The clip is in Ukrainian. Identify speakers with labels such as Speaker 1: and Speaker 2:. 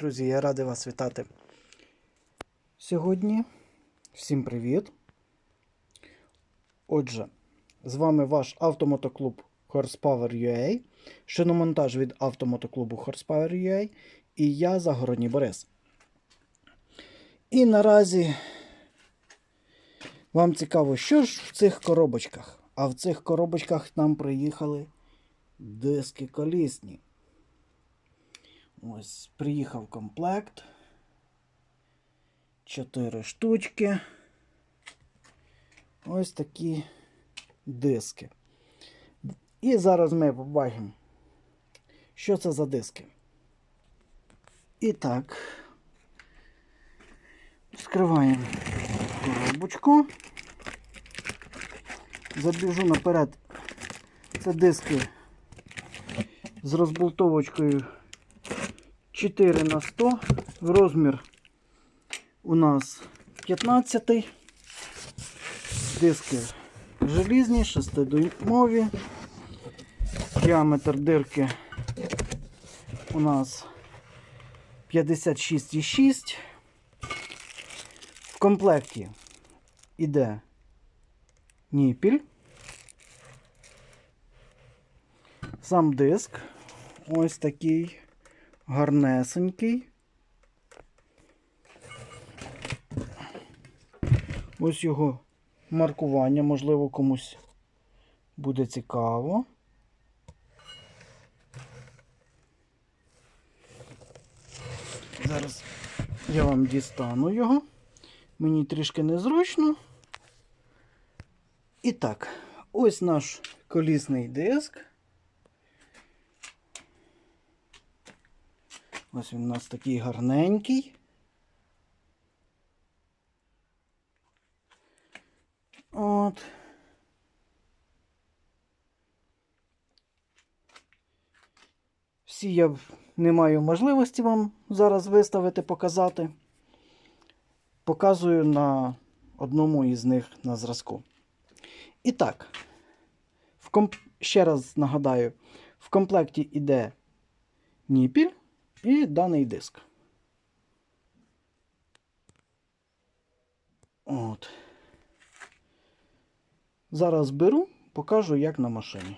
Speaker 1: Друзі, я радий вас вітати. Сьогодні всім привіт. Отже, з вами ваш автомотоклуб Horsepower UA, шиномонтаж від автомотоклубу Horsepower UA і я Загородній Борис. І наразі вам цікаво, що ж в цих коробочках? А в цих коробочках нам приїхали диски колісні. Ось, приїхав комплект. Чотири штучки. Ось такі диски. І зараз ми побачимо, що це за диски. І так, відкриваємо коробочку. Забіжу наперед. Це диски з розболтовочкою 4 на 100 розмір у нас 15 диски желізні, 6-дюймові, діаметр дирки у нас 56,6. В комплекті іде ніпіль, сам диск ось такий гарнесенький. Ось його маркування, можливо, комусь буде цікаво. Зараз я вам дістану його. Мені трішки незручно. І так, ось наш колісний диск. Ось він у нас такий гарненький. От. Всі я не маю можливості вам зараз виставити, показати. Показую на одному із них на зразку. І так, комп... ще раз нагадаю, в комплекті йде ніпіль і даний диск. От. Зараз беру, покажу, як на машині.